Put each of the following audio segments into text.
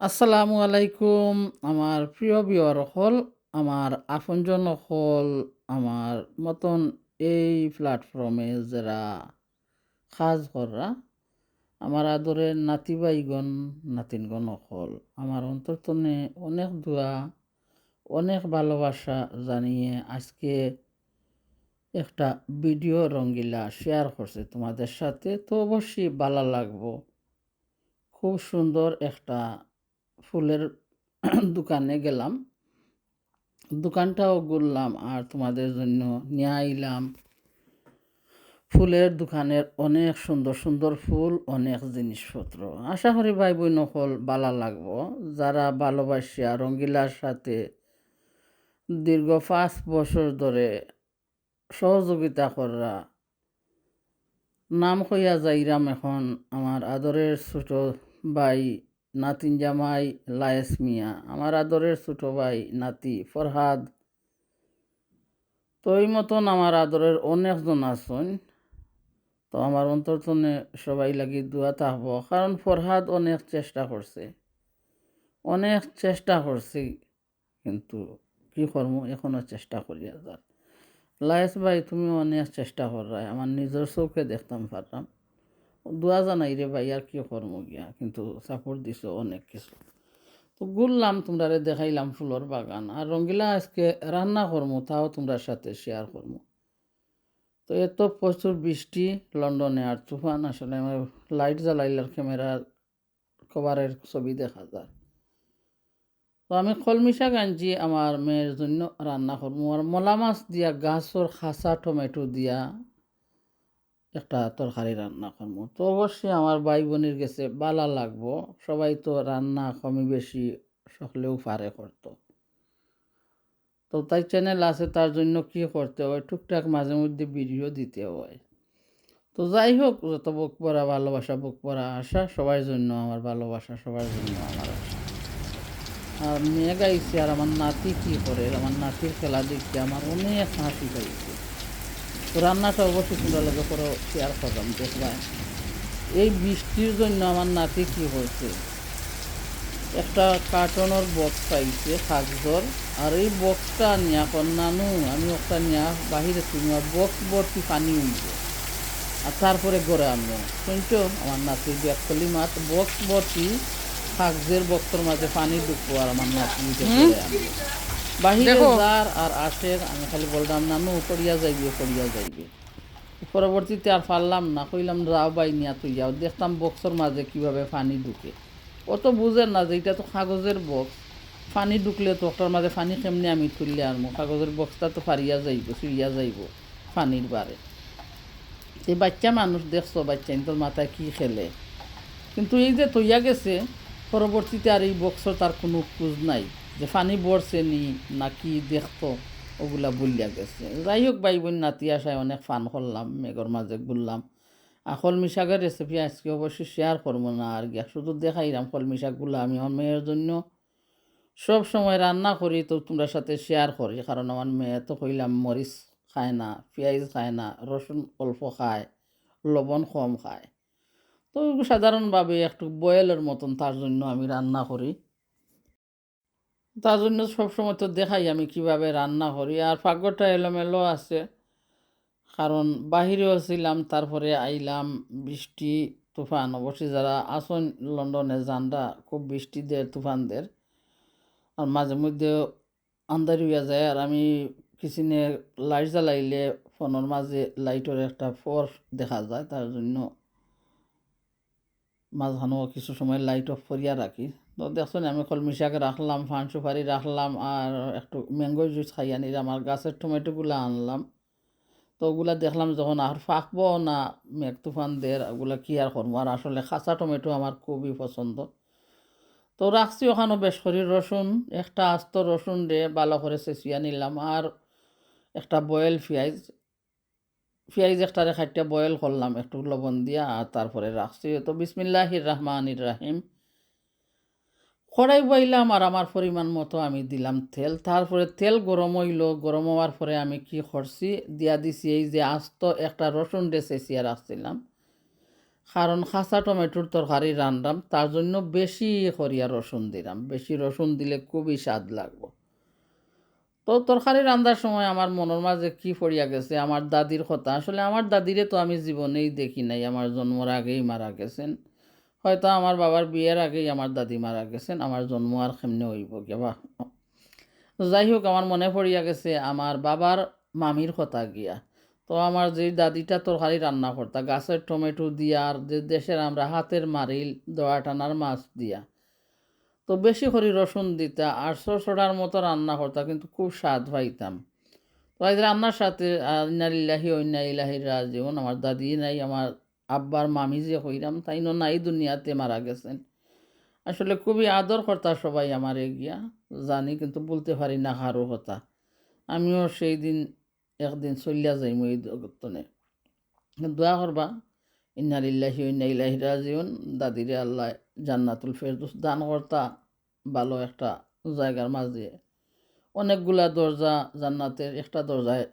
আসসালামু আলাইকুম, আমার প্রিয় বিয়র হল, আমার আপনজন হল, আমার মতন এই প্ল্যাটফর্মে যারা কাজ করা, আমার আদরের নাতি বাইগণ নাতিনগণ হল, আমার অন্তর্তনে অনেক দোয়া, অনেক ভালোবাসা জানিয়ে আজকে একটা ভিডিও রঙ্গিলা শেয়ার করছে তোমাদের সাথে। তো অবশ্যই ভালো লাগবো। খুব সুন্দর একটা ফুলের দোকানে গেলাম। দোকানটাও ঘুরলাম আর তোমাদের জন্য নিয়ে আইলাম। ফুলের দোকানের অনেক সুন্দর সুন্দর ফুল, অনেক জিনিসপত্র। আশা করি ভাই বোন নকল বালা লাগবো। যারা ভালোবাসিয়া রঙ্গিলার সাথে দীর্ঘ পাঁচ বছর ধরে সহযোগিতা করা, নাম হইয়া যাইরাম এখন আমার আদরের ছোট ভাই নাতিন জামাই লায়েস মিয়া, আমার আদরের ছোট ভাই নাতি ফরহাদ। তো এই মতন আমার আদরের অনেকজন আছেন। তো আমার অন্তর্তনে সবাই লাগি দোয়া থাকব, কারণ ফরহাদ অনেক চেষ্টা করছে। অনেক চেষ্টা করছি, কিন্তু কি করব এখনও চেষ্টা করিয়া যার লায়েস ভাই তুমি অনেক চেষ্টা করাই আমার নিজের চৌকে দেখতাম পারতাম। দোয়া জানাই রে ভাই, আর কি করব গিয়া? কিন্তু সাপোর্ট দিছ অনেক কিছু। তো ঘুরলাম তোমরা দেখাইলাম ফুলের বাগান। আর রঙ্গিলা আজকে রান্না করব, তাও তোমরার সাথে শেয়ার করব। তো এত প্রচুর বৃষ্টি, লন্ডনে আর তুফান, আসলে আমার লাইট জ্বালাইলার ক্যামেরার কভারের ছবি দেখা যায়। তো আমি কলমি গাঞ্জি আমার মেয়ের জন্য রান্না করব। আর মলা মাছ দিয়া, গাছর খাসা টমেটো দিয়া একটা তরকারি রান্না করব। তো অবশ্যই আমার ভাই বোনের গেছে বালা লাগবো। সবাই তো রান্না কমই বেশি সকলেও পারে করতো। তো তাই চ্যানেল আছে, তার জন্য কি করতে হয়? টুকটাক মাঝে মধ্যে ভিডিও দিতে হয়। তো যাই হোক, যত বুক পড়া ভালোবাসা, বুক পড়া আশা, সবার জন্য আমার ভালোবাসা, সবার জন্য আমার আশা। আর মেয়ে গাইছে আর আমার নাতি কী করে? আমার নাতির খেলা দেখতে আমার অনেক হাসি গাইছে তো রান্নাটা অবশ্যই তোমরা লোকে করে শেয়ার করলাম দেখবা এই বৃষ্টির জন্য আমার নাতি কী হয়েছে? একটা কার্টনের বক্স পাইছে কাগজর আর এই বক্সটা নিয়া নানু আমি একটা নিয়া বাহিরে তুমি বক্স ভর্তি পানি উঠবে। আর তারপরে গড়ে আনব। শুনছো? আমার নাতির ব্যাকলি মাছ বক্স ভর্তি কাগজের বক্সর মাঝে পানি ঢুকবো আর আমার নাতি গড়ে আনব। বাহিরে যার আর আসে আমি খালি বললাম নানু পড়িয়া যাইবে পড়িয়া যাইবে। পরবর্তীতে আর পারলাম না কইলাম যাও বাই নিয়া তুই যাও। দেখতাম বক্সর মাঝে কীভাবে পানি ঢুকে। অত বুঝেন না যে এটা তো কাগজের বক্স। পানি ঢুকলে তো ওটার মাঝে পানি কেমনি আমি তুললে আনব কাগজের বক্সটা তো ফারিয়া যাইব চুইয়া যাইব পানির বারে। এই বাচ্চা মানুষ দেখছ বাচ্চা তোর মাথায় কী খেলে? কিন্তু এই যে তৈয়া গেছে পরবর্তীতে আর এই বক্সর তার কোনো খোঁজ নাই। যে পানি বড়ছে নি না কি দেখতো, ওগুলা বলিয়া গেছে। যাই হোক ভাই বোন, নাতি আসায় অনেক ফান করলাম, মেঘর মাঝে ঘুরলাম। আর কলমি রেসিপি আজকে অবশ্যই শেয়ার করব না, আর গিয়া শুধু দেখাইলাম কলমি শাকগুলো আমি আমার মেয়ের জন্য। সব সময় রান্না করি তো তোমরা সাথে শেয়ার করি, কারণ আমার মেয়ে তো কইলাম মরিচ খায় না, পেঁয়াজ খায় না, রসুন অল্প খায়, লবণ কম খায়। তো সাধারণভাবে একটু বয়েলের মতন তার জন্য আমি রান্না করি। তার জন্য সবসময় তো দেখাই আমি কীভাবে রান্না করি। আর পাকঘরটা এলোমেলো আছে, কারণ বাহিরেও ছিলাম, তারপরে আইলাম, বৃষ্টি, তুফান, অবশ্যই যারা আসন লন্ডনে, জানরা, খুব বৃষ্টি দেয় তুফানদের। আর মাঝে মধ্যে আন্দারি হইয়া যায়, আর আমি কিচিনে লাইট জ্বালাইলে ফোনের মাঝে লাইটের একটা ফোর্স দেখা যায়, তার জন্য মাঝখানেও কিছু সময় লাইট অফ করিয়া রাখি। তো দেখছেন আমি কলমি শাক রাখলাম, ফান সুপারি রাখলাম, আর একটু ম্যাঙ্গো জুস খাইয়া নিলাম, আর গাছের টমেটোগুলো আনলাম। তো ওগুলা দেখলাম যখন আর ফাঁকবো না মেঘ তুফান দের ওগুলা কী আর করব? আর আসলে খাঁচা টমেটো আমার খুবই পছন্দ। তো রাখছি ওখানে বেশ করে রসুন, একটা আস্ত রসুন দিয়ে ভালো করে চেঁচিয়া নিলাম, আর একটা বয়েল পেঁয়াজ। পেঁয়াজ একটা খাইটা বয়েল করলাম, একটু লবণ দিয়া, আর তারপরে রাখছি। তো বিসমিল্লাহির রহমানির রাহিম। কড়াই বইলাম আর আমার পরিমাণ মতো আমি দিলাম তেল। তারপরে তেল গরম হইল। গরম হওয়ার পরে আমি কি করছি? দিয়া দিছি এই যে আস্ত একটা রসুন ডেসেছিয়া আসছিলাম। কারণ খাসা টমেটোর তরকারি রান্নাম তার জন্য বেশি করিয়া রসুন দিলাম। বেশি রসুন দিলে খুবই স্বাদ লাগবো। তো তরকারি রান্নার সময় আমার মনের মাঝে কি পড়িয়া গেছে? আমার দাদির কথা। আসলে আমার দাদিরে তো আমি জীবনেই দেখি নাই। আমার জন্মর আগেই মারা গেছেন। হয়তো আমার বাবার বিয়ের আগেই আমার দাদি মারা গেছেন, আমার জন্ম আর কেমনে হইব কেবা যাই হোক, আমার মনে পড়িয়া গেছে, আমার বাবার মামির কথা গিয়া। তো আমার যে দাদিটা তরকারি রান্না করতা, গাছের টমেটো দিয়া আর যে দেশের আমরা হাতের মারিল, দোয়া টানার মাছ দিয়া। তো বেশি করে রসুন দিতা, আর সড়ার মতো রান্না করতা, কিন্তু খুব স্বাদ পাইতাম। তো রান্নার সাথে ঐন্না ইলাহি রাজিউন, আমার দাদি নাই, আমার আব্বার মামি যে হইরাম, তাই নাই দুনিয়াতে মারা গেছেন। আসলে খুবই আদর করতা সবাই আমার গিয়া, জানি কিন্তু বলতে পারি না কারও কথা। আমিও সেই দিন একদিন চলিয়া যাই মই জগতনে দোয়া করবা ইন্নালিল্লাহি ইন্না ইলাহি রাজিউন। দাদিরে আল্লাহ জান্নাতুল ফেরদুস দান কর্তা, ভালো একটা জায়গার মাঝে। অনেকগুলা দরজা জান্নাতের একটা দরজায়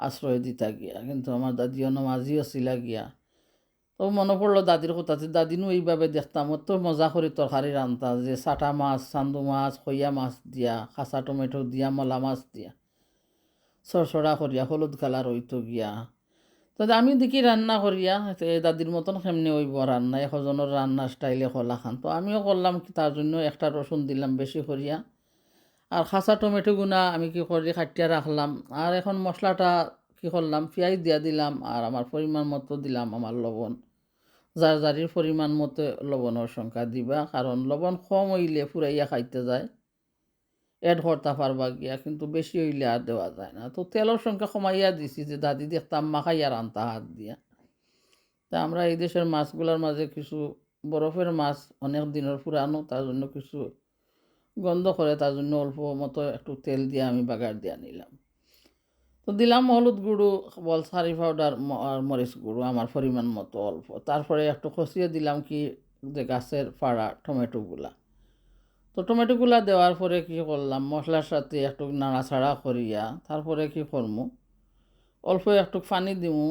আশ্রয় দিতা গিয়া, কিন্তু আমার দাদিও নমাজিও ছিলা গিয়া। তো মনে পড়ল দাদির কথাতে দাদিনও এইভাবে দেখতাম। অত মজা করে তরকারি রান্তা, যে চাটা মাছ, চান্দু মাছ, খইয়া মাছ দিয়া খাঁচা টমেটো দিয়া, মলা মাছ দিয়া সরসরা করিয়া, হলুদ কালার হইতো গিয়া। তো আমি দেখি রান্না করিয়া দাদির মতন সেমনি হইব রান্না এশজনের রান্না স্টাইলে কলা খান। তো আমিও করলাম তার জন্য একটা রসুন দিলাম বেশি করিয়া। আর খাঁচা টমেটো গুনা আমি কি করি কাটিয়া রাখলাম আর এখন মশলাটা কি করলাম পেঁয়াজ দিয়া দিলাম, আর আমার পরিমাণ মতো দিলাম আমার লবণ। যার যারির পরিমাণ মতো লবণের সংখ্যা দিবা কারণ লবণ কম হইলে ফুরাইয়া খাইতে যায়। এড করতে পারবা গিয়া, কিন্তু বেশি হইলে আর দেওয়া যায় না। তো তেলের সংখ্যা কমাইয়া দিছি যে দাদি দেখতাম মাখাইয়া রান্তা হাত দিয়া। তা আমরা এই দেশের মাছগুলোর মাঝে কিছু বরফের মাছ অনেক দিনের পুরানো, তার জন্য কিছু গন্ধ করে, তার জন্য অল্প মতো একটু তেল দিয়ে আমি বাগার দিয়া নিলাম। তো দিলাম হলুদ গুঁড়ো, বল সারি পাউডার আর মরিচ গুঁড়ো, আমার পরিমাণ মতো অল্প। তারপরে একটু খসিয়ে দিলাম কি, যে গাছের পাড়া টমেটোগুলা। তো টমেটোগুলা দেওয়ার পরে কি করলাম, মশলার সাথে একটু নাড়াচাড়া করিয়া তারপরে কি করমু, অল্প একটু পানি দিমু,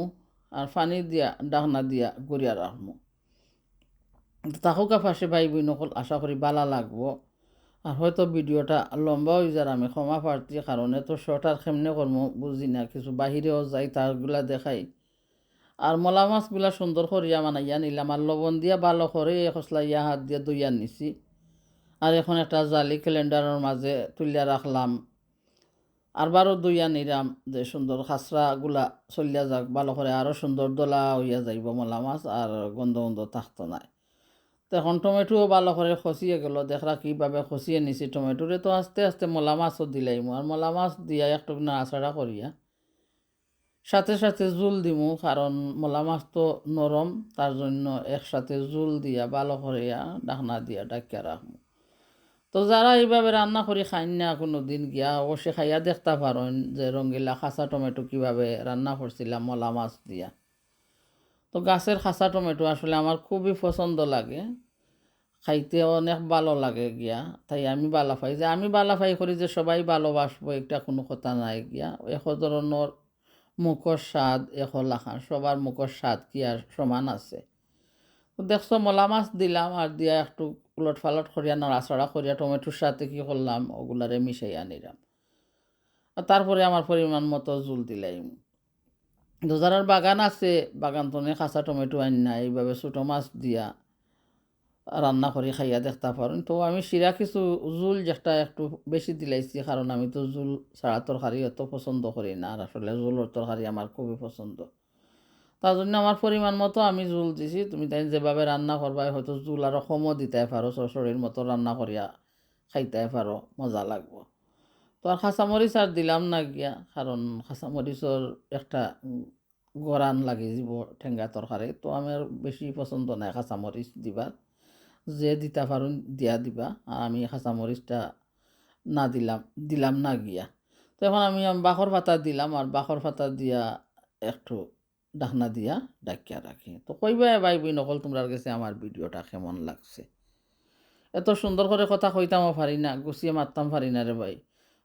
আর পানি দিয়া ডাকনা দিয়া গড়িয়া রাখমু। তাহুকা ফাঁসে ভাই বই নকল আশা করি বালা লাগবো। আর হয়তো ভিডিওটা লম্বা হয়ে যার আমি ক্ষমা প্রার্থী, কারণে তো শর্ট আর কেমনে কর্ম, বুঝি না, কিছু বাহিরেও যাই তারগুলা দেখাই। আর মলা মাছগুলা সুন্দর করিয়া মানাইয়া নিলাম, আর লবণ দিয়া ভালো করে খসলা ইয়া হাত দিয়া দইয়া নিছি। আর এখন একটা জালি ক্যালেন্ডারের মাঝে তুলিয়া রাখলাম। আর বারো দইয়া নিলাম, যে সুন্দর খাসরাগুলা চলিয়া যাক, ভালো করে আরও সুন্দর দোলা হইয়া যাইব মলা মাছ, আর গন্ধ গন্ধ থাকতো নাই তো এখন টমেটোও ভালো করে খসিয়ে গেল দেখরা কীভাবে খসিয়ে নিছি। টমেটোরে তো আস্তে আস্তে মলা মাছও দিলাইম আর মলা মাছ দিয়া একটু নাড়াচাড়া করিয়া সাথে সাথে জুল দিমু কারণ মলা মাছ তো নরম তার জন্য একসাথে জুল দিয়া, ভালো করিয়া ডাকনা দিয়া ডাকিয়া রাখব তো যারা এইভাবে রান্না করি খাইন না কোনো দিন গিয়া অবশ্যই খাইয়া দেখতে পারেন যে রঙ্গিলা খাসা টমেটো কীভাবে রান্না করছিলাম মলা মাছ দিয়া। তো গাছের খাসা টমেটো আসলে আমার খুবই পছন্দ লাগে। খাইতে অনেক ভালো লাগে গিয়া, তাই আমি বালা পাই যে আমি বালা পাই করি যে সবাই ভালোবাসবো, এটা কোনো কথা নাই গিয়া। এশ ধরনের মুখর স্বাদ এশ লাখা সবার মুখর স্বাদ কি আর সমান আছে? দেখছ, মলা মাছ দিলাম আর দিয়া একটু উলট ফালট করিয়া, নাড়াচড়া করিয়া টমেটোর সাথে কি করলাম, ওগুলারে মিশাইয়া নিলাম। আর তারপরে আমার পরিমাণ মতো জুল দিলাম দোজারার বাগান আছে, বাগান তনে কাঁচা টমেটো আন না এইভাবে ছোটো মাছ দিয়া রান্না করে খাইয়া দেখতে পারেন তো আমি শিরা কিছু, জুল যেটা একটু বেশি দিলাইছি কারণ আমি তো জুল ছাড়া তরকারি এত পছন্দ করি না আর আসলে জুলের তরকারি আমার খুবই পছন্দ। তার জন্য আমার পরিমাণ মতো আমি জুল দিছি, তুমি তাই যেভাবে রান্না করবা হয়তো জুল আরও কমও দিতে পারো শরীর মতো রান্না করিয়া খাইতে পারো মজা লাগবো। তো আর খাঁচামরিচ আর দিলাম না গিয়া? কারণ খাঁচামরিচর একটা গরান লাগে যাব ঠেঙ্গা তরকারি তো আমার বেশি পছন্দ নাই খাঁচামরিচ দিবার যে দিতে পারুন দিয়া দিবা। আর আমি কাঁচামরিচটা না দিলাম দিলাম না গিয়া। তো এখন আমি বাখর পাতা দিলাম আর বাখর পাতা দিয়া একটু ডাকনা দিয়া ডাকিয়া রাখি তো কইবা ভাই বই নকল তোমরা গেছে আমার ভিডিওটা কেমন লাগছে? এত সুন্দর করে কথা কইতামও পারি না, গুছিয়ে মারতাম পারি না রে ভাই।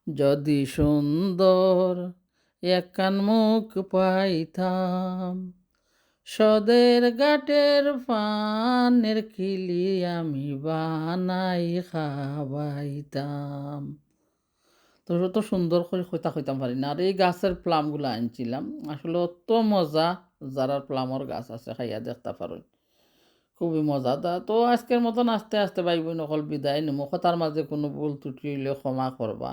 যদি সুন্দর একান মুখ পাইতাম, সদের ঘাটের পানের কিলি আমি বানাই খাবাইতাম তো তো সুন্দর করে খৈতা খৈতাম পারি না। আর এই গাছের প্লামগুলো আনছিলাম। আসলে অত মজা যারা প্লামর গাছ আছে, খাইয়া দেখতে পারেন খুবই মজাদা তো আজকের মতন আস্তে আস্তে ভাই বোন অকল বিদায় নিমো। কথার মাঝে কোনো ভুল ত্রুটি হইলে ক্ষমা করবা।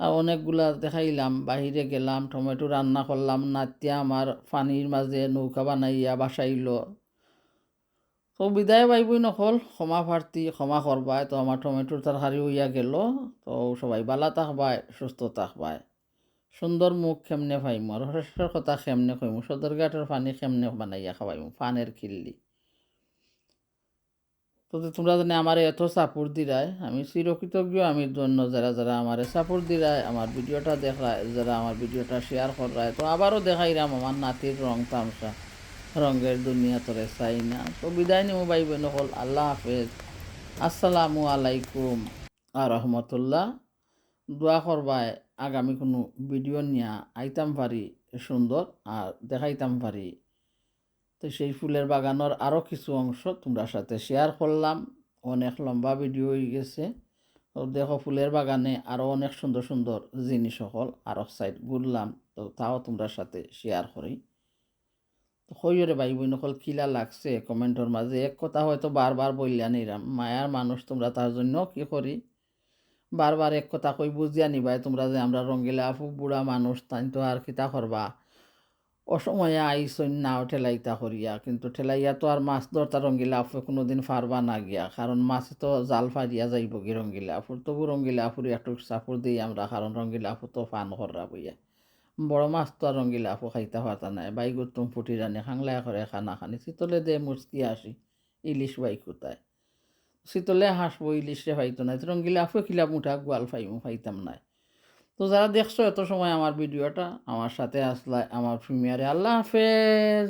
অনেকগুলা দেখাইলাম। বাহিরে গেলাম, টমেটো রান্না করলাম, নাতিয়া আমার পানির মাঝে নৌকা বানাইয়া বাসাইল তো বিদায় ভাই নকল ক্ষমা প্রার্থী ক্ষমা করবায় তো আমার টমেটোর তরকারি হইয়া গেল। তো সবাই বালা থাকবায় সুস্থ থাকবায় সুন্দর মুখ খেমনে পাইমু আর হরেশ্বর কথা কেমনে কইমু? সদরঘাটের পানি কেমনে বানাইয়া খাওয়াইমু? পানের খিল্লি। তো তোমরা জানি আমার এত সাপোর্ট দিরায়, আমি চিরকৃতজ্ঞ আমি জন্য যারা যারা আমার সাপোর্ট দিরায়, আমার ভিডিওটা দেখায়, যারা আমার ভিডিওটা শেয়ার করায়, তো আবারও দেখাইলাম আমার নাতির রং তামসা, রঙের দুনিয়া তোরে চাই না। তো বিদায় নিমু ভাই বোন হল আল্লাহ হাফেজ। আসসালামু আলাইকুম আর রহমতুল্লাহ। দোয়া করবায় আগামী কোনো ভিডিও নিয়ে আইতাম পারি সুন্দর আর দেখাইতাম পারি তো সেই ফুলের বাগানোর আরও কিছু অংশ তোমরা সাথে শেয়ার করলাম। অনেক লম্বা ভিডিও হয়ে গেছে। তো দেখো ফুলের বাগানে আরও অনেক সুন্দর সুন্দর জিনিস সকল আরও সাইড ঘুরলাম। তো তাও তোমরা সাথে শেয়ার করি। তো হইরে ভাই বোন সকল কিলা লাগছে? কমেন্টর মাঝে এক কথা হয়তো বারবার বললিয়া নিরাম মায়ার মানুষ, তোমরা তার জন্য কি করি? বারবার এক কথা কই বুঝিয়া নিবাই তোমরা যে আমরা রঙ্গিলা বুড়া মানুষ তাই তো আর কিতা করবা? অসময়ে আইসইন নাও ঠেলাইতা করিয়া, কিন্তু ঠেলাইয়া তো আর মাছ ধরতা রঙ্গিলা আফু কোনোদিন ফারবা না গিয়া, কারণ মাছ তো জাল ফারিয়া যাইব কি রঙ্গিলা আফুর তবু রঙ্গিলা আফুর একটু সাপুর দিই আমরা, কারণ রঙ্গিলা আফু তো ফান কররা বইয়া। বড় মাছ তো আর রঙ্গিলা আফু খাইতে পারতা নাই। বাইগুর তুম ফুটি রানি খাংলাই করে খানা খানি, শীতলে দে মুচকি আসি, ইলিশ বাই কোথায়? শীতলে হাসবো, ইলিশে ফাইতো নাই। রঙ্গিলা আফু কিলা মুঠা গোয়াল ফাইমু, ফাইতাম নাই। তো যারা দেখছ এত সময় আমার ভিডিওটা আমার সাথে আসলে আমার প্রিমিয়ারে আল্লাহ হাফেজ।